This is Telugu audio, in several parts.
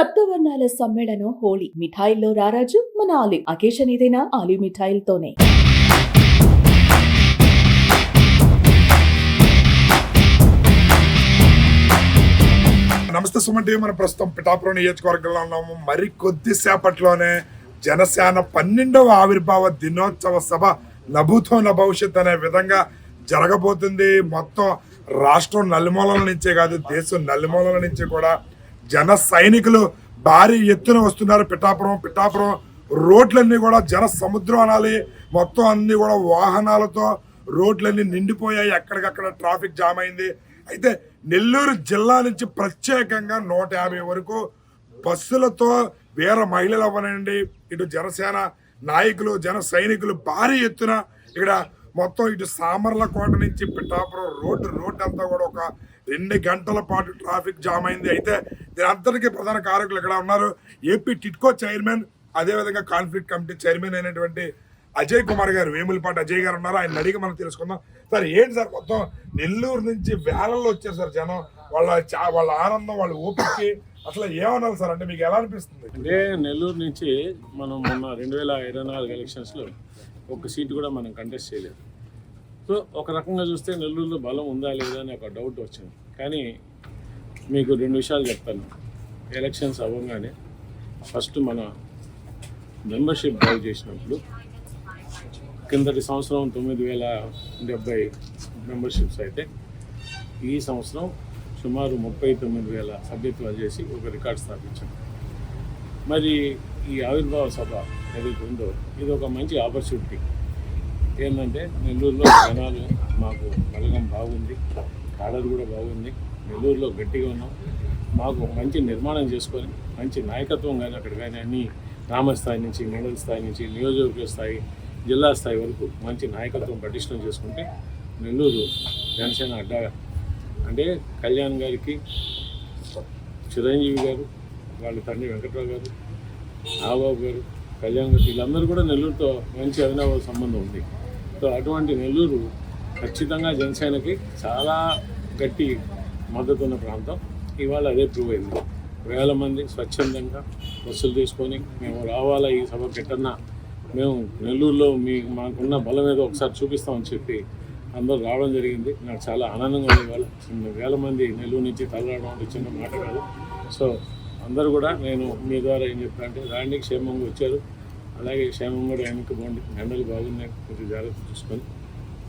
సప్తవర్ణాల సమ్మేళనం హోళీ మిఠాయిల్లో రారాజు మన ఆలివ్ అకేషన్ ఏదైనా ఆలివ్ మిఠాయిలతోనే. నమస్తే సుమన్ టీవీ. మన ప్రస్తుతం పిఠాపురం నియోజకవర్గంలో ఉన్నాము మరి కొద్దిసేపట్లోనే జనసేన పన్నెండవ ఆవిర్భావ దినోత్సవ సభ నభూతో భవిష్యత్ అనే విధంగా జరగబోతుంది. మొత్తం రాష్ట్రం నలుమూలల నుంచే కాదు దేశం నలుమూలల నుంచి కూడా జన సైనికులు భారీ ఎత్తున వస్తున్నారు. పిఠాపురం పిఠాపురం రోడ్లన్నీ కూడా జన సముద్రం అనాలి. మొత్తం అన్ని కూడా వాహనాలతో రోడ్లన్నీ నిండిపోయాయి. ఎక్కడికక్కడ ట్రాఫిక్ జామ్ అయింది. అయితే నెల్లూరు జిల్లా నుంచి ప్రత్యేకంగా నూట యాభై వరకు బస్సులతో వేరే మహిళలు అవ్వనండి. ఇటు జనసేన నాయకులు జన సైనికులు భారీ ఎత్తున ఇక్కడ మొత్తం ఇటు సామర్లకోట నుంచి పిఠాపురం రోడ్డు రోడ్డు అంతా కూడా ఒక రెండు గంటల పాటు ట్రాఫిక్ జామ్ అయింది. అయితే దీని అందరికీ ప్రధాన కారకులు ఇక్కడ ఉన్నారు. ఏపీ టిట్కో చైర్మన్ అదేవిధంగా కాన్ఫ్లిక్ట్ కమిటీ చైర్మన్ అయినటువంటి అజయ్ కుమార్ గారు వేములపాటి అజయ్ గారు ఉన్నారు. ఆయన అడిగి మనం తెలుసుకుందాం. సార్ ఏంటి సార్ మొత్తం? నెల్లూరు నుంచి వేలల్లో వచ్చారు సార్ జనం. వాళ్ళ చా- వాళ్ళ ఆనందం వాళ్ళ ఓపికకి అసలు ఏమన్నారు సార్? అంటే మీకు ఎలా అనిపిస్తుంది? అంటే నెల్లూరు నుంచి మనం మొన్న రెండు వేల ఇరవై నాలుగు ఎలక్షన్స్లో ఒక సీటు కూడా మనం కంటెస్ట్ చేయలేదు. సో ఒక రకంగా చూస్తే నెల్లూరులో బలం ఉందా లేదా అని ఒక డౌట్ వచ్చింది. కానీ మీకు రెండు విషయాలు చెప్తాను. ఎలక్షన్స్ అవ్వగానే ఫస్ట్ మన మెంబర్షిప్ డ్రైవ్ చేసినప్పుడు కిందటి సంవత్సరం తొమ్మిది వేల డెబ్బై మెంబర్షిప్స్ అయితే ఈ సంవత్సరం సుమారు ముప్పై తొమ్మిది వేల సభ్యత్వాలు చేసి ఒక రికార్డ్ స్థాపించాం. మరి ఈ ఆవిర్భావ సభ ఏదైతే ఉందో ఇది ఒక మంచి ఆపర్చునిటీ ఏంటంటే నెల్లూరులో జనాలు మాకు బలగం బాగుంది కాడలు కూడా బాగుంది నెల్లూరులో గట్టిగా ఉన్నాం. మాకు మంచి నిర్మాణం చేసుకొని మంచి నాయకత్వం కానీ అక్కడ కానీ అన్ని గ్రామ స్థాయి నుంచి మండల స్థాయి నుంచి నియోజకవర్గ స్థాయి జిల్లా స్థాయి వరకు మంచి నాయకత్వం పటిష్టం చేసుకుంటే నెల్లూరు జనసేన అడ్డా. అంటే కళ్యాణ్ గారికి చిరంజీవి గారు వాళ్ళ తండ్రి వెంకట్రావు గారు నాగబాబు గారు కళ్యాణ్ గారు వీళ్ళందరూ కూడా నెల్లూరుతో మంచి అవినాభావ సంబంధం ఉంది. అటువంటి నెల్లూరు ఖచ్చితంగా జనసేనకి చాలా గట్టి మద్దతు ఉన్న ప్రాంతం. ఇవాళ అదే ప్రూవ్ అయింది. వేల మంది స్వచ్ఛందంగా బస్సులు తీసుకొని మేము రావాలా ఈ సభ ఎట్టన్నా మేము నెల్లూరులో మీ మాకున్న బలం ఏదో ఒకసారి చూపిస్తామని చెప్పి అందరూ రావడం జరిగింది. నాకు చాలా ఆనందంగా ఉంది ఇవాళ. చిన్న వేల మంది నెల్లూరు నుంచి తలరావడం అంటే చిన్న మాట కాదు. సో అందరూ కూడా నేను మీ ద్వారా ఏం చెప్పానంటే రాండి క్షేమంగా వచ్చారు. అలాగే క్షేమంగా కూడా వెనక్కి పోండి ఎండలు బాగున్నాయి కొంచెం జాగ్రత్త చూసుకొని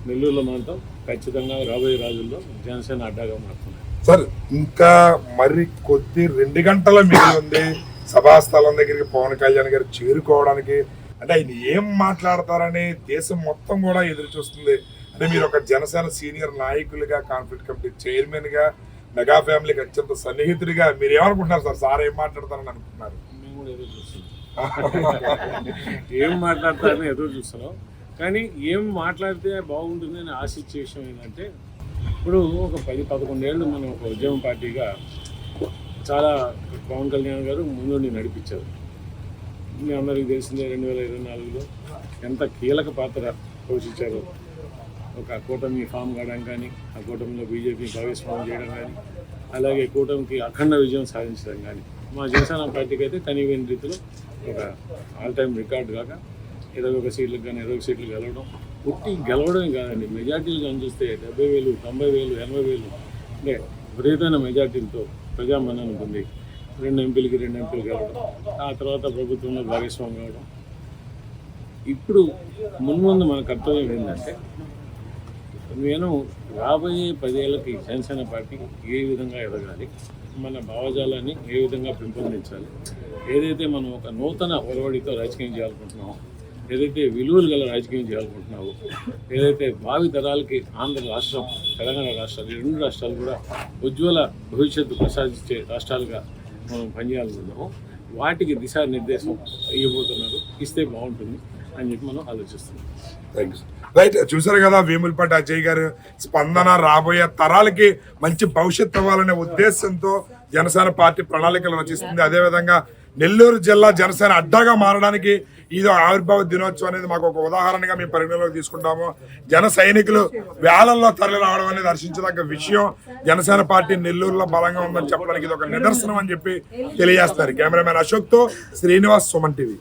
నెల్లూరులో మాత్రం ఖచ్చితంగా రాబోయే రోజుల్లో జనసేన అడ్డాగా మారుతున్నాయి సార్ ఇంకా మరి కొద్ది రెండు గంటల మిగిలి ఉంది. సభాస్థలం దగ్గరికి పవన్ కళ్యాణ్ గారు చేరుకోవడానికి. అంటే ఆయన ఏం మాట్లాడతారని దేశం మొత్తం కూడా ఎదురు చూస్తుంది. అంటే మీరు ఒక జనసేన సీనియర్ నాయకులుగా కాన్ఫ్లిక్ట్ కమిటీ చైర్మన్గా మెగా ఫ్యామిలీకి అత్యంత సన్నిహితుడిగా మీరు ఏమనుకుంటున్నారు సార్? సార్ ఏం మాట్లాడతారని అనుకుంటున్నారు? మేము కూడా ఎదురు చూస్తున్నాం. ఏం మాట్లాడతారని ఎదురు చూస్తున్నాం కానీ ఏం మాట్లాడితే బాగుంటుంది అని ఆశించే విషయం ఏంటంటే ఇప్పుడు ఒక పది పదకొండేళ్ళు మనం ఒక ఉద్యమ పార్టీగా చాలా పవన్ కళ్యాణ్ గారు ముందుండి నడిపించారు. మీ అందరికీ తెలిసిందే రెండు వేల ఇరవై నాలుగులో ఎంత కీలక పాత్ర పోషించారు. ఒక కూటమి ఫామ్ కావడం కానీ ఆ కూటమిలో బీజేపీ భాగస్వామ్యం చేయడం కానీ అలాగే కూటమికి అఖండ విజయం సాధించడం కానీ. మా జనసేన పార్టీకి అయితే కనీవిని రీతిలో ఒక ఆల్ టైమ్ రికార్డు కాక ఇరవై ఒక సీట్లకు కానీ ఇరవై సీట్లు గెలవడం. పుట్టి గెలవడమే కాదండి. మెజార్టీలు కానీ చూస్తే డెబ్బై వేలు తొంభై వేలు ఎనభై వేలు. అంటే విపరీతమైన మెజార్టీలతో ప్రజామన్నను పొంది రెండు ఎంపీలకి రెండు ఎంపీలు గెలవడం. ఆ తర్వాత ప్రభుత్వంలో భాగస్వామి కావడం. ఇప్పుడు మున్ముందు మన కర్తవ్యం ఏంటంటే నేను రాబోయే పదేళ్ళకి జనసేన పార్టీ ఏ విధంగా ఎదగాలి? మన భావజాలాన్ని ఏ విధంగా పెంపొందించాలి? ఏదైతే మనం ఒక నూతన ఒరవడితో రాజకీయం చేయాలనుకుంటున్నామో ఏదైతే విలువలు గల రాజకీయం చేయాలనుకుంటున్నావో ఏదైతే భావి తరాలకి ఆంధ్ర రాష్ట్రం తెలంగాణ రాష్ట్రాలు ఈ రెండు రాష్ట్రాలు కూడా ఉజ్వల భవిష్యత్తు ప్రసాదించే రాష్ట్రాలుగా మనం పనిచేయాలనుకున్నామో వాటికి దిశానిర్దేశం ఇవ్వబోతున్నారు. ఇస్తే బాగుంటుంది అని చెప్పి మనం ఆలోచిస్తున్నాం. థ్యాంక్ యూ రైట్ చూసారు కదా వేములపాటి అజయ్ గారు స్పందన రాబోయే తరాలకి మంచి భవిష్యత్తు ఇవ్వాలనే ఉద్దేశంతో జనసేన పార్టీ ప్రణాళికలు రచిస్తుంది. అదేవిధంగా నెల్లూరు జిల్లా జనసేన అడ్డాగా మారడానికి ఇది ఆవిర్భావ దినోత్సవం అనేది మాకు ఒక ఉదాహరణగా మేము పరిగణలోకి తీసుకుంటాము. జన సైనికులు వేలల్లో తరలి రావడం అనేది దర్శించదగ్గ విషయం. జనసేన పార్టీ నెల్లూరులో బలంగా ఉందని చెప్పడానికి ఇది ఒక నిదర్శనం అని చెప్పి తెలియజేస్తారు. కెమెరామెన్ అశోక్తో శ్రీనివాస్ సుమన్ టీవీ.